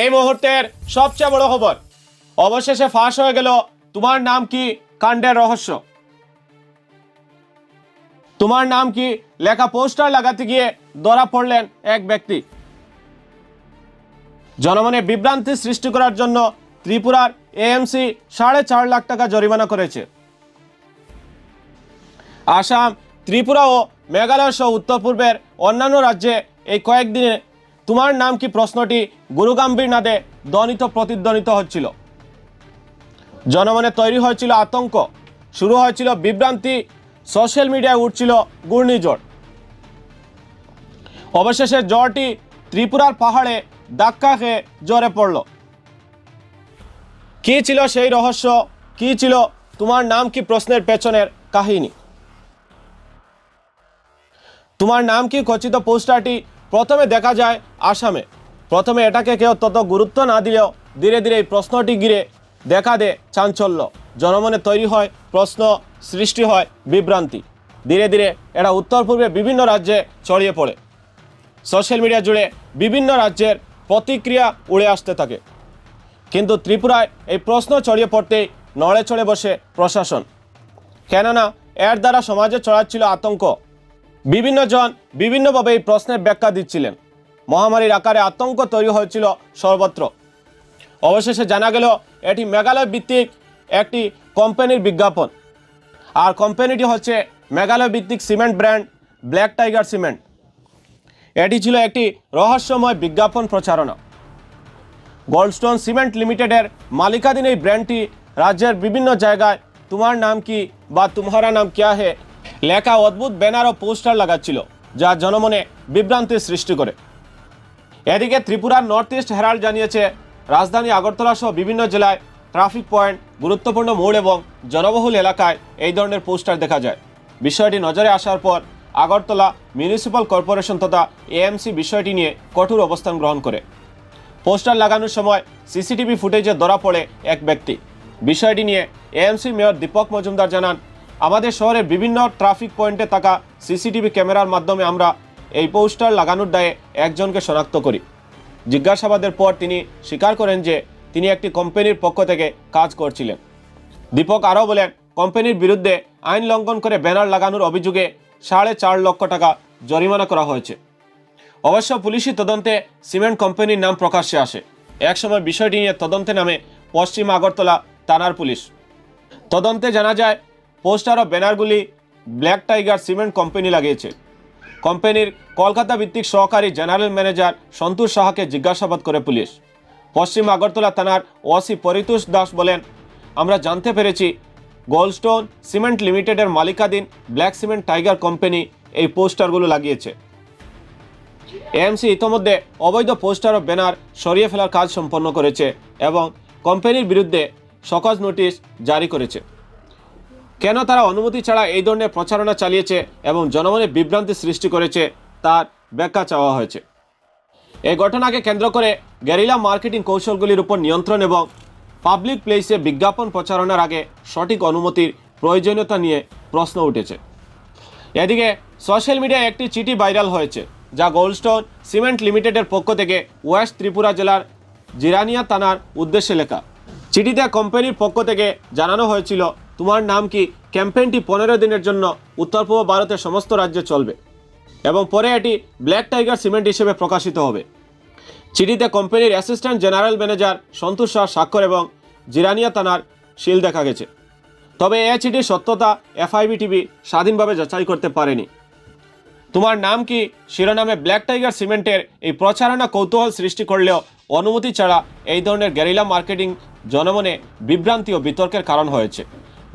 এই মুহূর্তের সবচেয়ে বড় খবর। অবশেষে ফাঁস হয়ে গেল। তোমার নাম কি? কাণ্ডের রহস্য। তোমার নাম কি? লেখা পোস্টার লাগাতে গিয়ে ধরা পড়লেন এক ব্যক্তি। জনমনে বিভ্রান্তি সৃষ্টি করার জন্য ত্রিপুরার এএমসি সাড়ে চার লাখ টাকা জরিমানা করেছে। আসাম, ত্রিপুরা ও মেঘালয় সহ উত্তর পূর্বের অন্যান্য রাজ্যে এই কয়েকদিনে তোমার নাম কি প্রশ্নটি গুরুগাম্ভীর নাদে ধ্বনিত প্রতিধ্বনিত হচ্ছিল? জনমনে তৈরি হয়েছিল আতঙ্ক, শুরু হয়েছিল বিভ্রান্তি সোশ্যাল মিডিয়ায় উঠছিল ঘূর্ণিঝড়। অবশেষে জ্বরটি ত্রিপুরার পাহাড়ে ধাক্কা খেয়ে জ্বরে পড়ল। কি ছিল সেই রহস্য? কি ছিল তোমার নাম কি প্রশ্নের পেছনের কাহিনী? তোমার নাম কি খচিত পোস্টারটি প্রথমে দেখা যায় আসামে। প্রথমে এটাকে কেউ তত গুরুত্ব না দিলেও ধীরে ধীরে এই প্রশ্নটি ঘিরে দেখা দে চাঞ্চল্য। জনমনে তৈরি হয় প্রশ্ন, সৃষ্টি হয় বিভ্রান্তি। ধীরে ধীরে এটা উত্তর পূর্বে বিভিন্ন রাজ্যে ছড়িয়ে পড়ে। সোশ্যাল মিডিয়া জুড়ে বিভিন্ন রাজ্যের প্রতিক্রিয়া উড়ে আসতে থাকে। কিন্তু ত্রিপুরায় এই প্রশ্ন ছড়িয়ে পড়তেই নড়ে চড়ে বসে প্রশাসন। কেননা, এর দ্বারা সমাজে ছড়াচ্ছিল আতঙ্ক। বিভিন্ন জন বিভিন্নভাবে এই প্রশ্নের ব্যাখ্যা দিচ্ছিলেন। মহামারীর আকারে আতঙ্ক তৈরি হয়েছিল সর্বত্র। অবশেষে জানা গেল, এটি মেঘালয় ভিত্তিক একটি কোম্পানির বিজ্ঞাপন। আর কোম্পানিটি হচ্ছে মেঘালয় ভিত্তিক cement brand Black Tiger cement. এটি ছিল একটি রহস্যময় বিজ্ঞাপন প্রচারণা। গোল্ডস্টোন সিমেন্ট লিমিটেডের মালিকাধীন এই ব্র্যান্ডটি রাজ্যের বিভিন্ন জায়গায়, তোমার নাম কি বা তোমারা নাম কিয়া হে লেখা অদ্ভুত ব্যানার ও পোস্টার লাগাচ্ছিল, যা জনমনে বিভ্রান্তির সৃষ্টি করে। এদিকে ত্রিপুরার নর্থ ইস্ট হেরাল্ড জানিয়েছে, রাজধানী আগরতলা সহ বিভিন্ন জেলায় ট্রাফিক পয়েন্ট গুরুত্বপূর্ণ মোড় এবং জনবহুল এলাকায় এই ধরনের পোস্টার দেখা যায়। বিষয়টি নজরে আসার পর আগরতলা মিউনিসিপ্যাল কর্পোরেশন তথা এএমসি বিষয়টি নিয়ে কঠোর অবস্থান গ্রহণ করে। পোস্টার লাগানোর সময় সিসিটিভি ফুটেজে ধরা পড়ে এক ব্যক্তি। বিষয়টি নিয়ে এএমসি মেয়র দীপক মজুমদার জানান আমাদের শহরের বিভিন্ন ট্রাফিক পয়েন্টে থাকা সিসিটিভি ক্যামেরার মাধ্যমে আমরা এই পোস্টার লাগানোর দায়ে একজনকে শনাক্ত করি। জিজ্ঞাসাবাদের পর তিনি স্বীকার করেন যে তিনি একটি কোম্পানির পক্ষ থেকে কাজ করছিলেন। দীপক আরও বলেন কোম্পানির বিরুদ্ধে আইন লঙ্ঘন করে ব্যানার লাগানোর অভিযোগে সাড়ে চার লক্ষ টাকা জরিমানা করা হয়েছে। অবশ্য পুলিশি তদন্তে সিমেন্ট কোম্পানির নাম প্রকাশ্যে আসে। একসময় বিষয়টি নিয়ে তদন্তে নামে পশ্চিম আগরতলা থানার পুলিশ। তদন্তে জানা যায় পোস্টার ও ব্যানারগুলি ব্ল্যাক টাইগার সিমেন্ট কোম্পানি লাগিয়েছে। কোম্পানির কলকাতা ভিত্তিক সহকারী জেনারেল ম্যানেজার সন্তোষ সাহাকে জিজ্ঞাসাবাদ করে পুলিশ। পশ্চিম আগরতলা থানার ওসি পরিতোষ দাস বলেন, আমরা জানতে পেরেছি গোল্ডস্টোন সিমেন্ট লিমিটেডের মালিকাধীন ব্ল্যাক সিমেন্ট টাইগার কোম্পানি এই পোস্টারগুলো লাগিয়েছে। এএমসি ইতোমধ্যে অবৈধ পোস্টার ও ব্যানার সরিয়ে ফেলার কাজ সম্পন্ন করেছে এবং কোম্পানির বিরুদ্ধে সকজ নোটিশ জারি করেছে। কেন তারা অনুমতি ছাড়া এই ধরনের প্রচারণা চালিয়েছে এবং জনমনে বিভ্রান্তি সৃষ্টি করেছে তার ব্যাখ্যা চাওয়া হয়েছে। এই ঘটনাকে কেন্দ্র করে গেরিলা মার্কেটিং কৌশলগুলির উপর নিয়ন্ত্রণ এবং পাবলিক প্লেসে বিজ্ঞাপন প্রচারণার আগে সঠিক অনুমতির প্রয়োজনীয়তা নিয়ে প্রশ্ন উঠেছে। এদিকে সোশ্যাল মিডিয়ায় একটি চিঠি ভাইরাল হয়েছে, যা গোল্ডস্টোন সিমেন্ট লিমিটেডের পক্ষ থেকে ওয়েস্ট ত্রিপুরা জেলার জিরানিয়া থানার উদ্দেশ্যে লেখা। চিঠিতে কোম্পানির পক্ষ থেকে জানানো হয়েছিল তোমার নাম কি ক্যাম্পেইনটি পনেরো দিনের জন্য উত্তর পূর্ব ভারতের সমস্ত রাজ্যে চলবে এবং পরে এটি ব্ল্যাক টাইগার সিমেন্ট হিসেবে প্রকাশিত হবে। চিঠিতে কোম্পানির assistant general manager Santosh Shah স্বাক্ষর এবং জিরানিয়া থানার শিল দেখা গেছে। তবে এ চিঠির সত্যতা এফআইবি টিভি স্বাধীনভাবে যাচাই করতে পারেনি। তোমার নাম কি শিরোনামে ব্ল্যাক টাইগার সিমেন্টের এই প্রচারণা কৌতূহল সৃষ্টি করলেও অনুমতি ছাড়া এই ধরনের গেরিলা মার্কেটিং জনমনে বিভ্রান্তি ও বিতর্কের কারণ হয়েছে।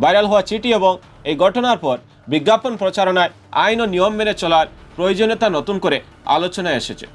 ভাইরাল হওয়া চিঠি এবং এই ঘটনার পর বিজ্ঞাপন প্রচারণায় আইন ও নিয়ম মেনে চলার প্রয়োজনীয়তা নতুন করে আলোচনায় এসেছে।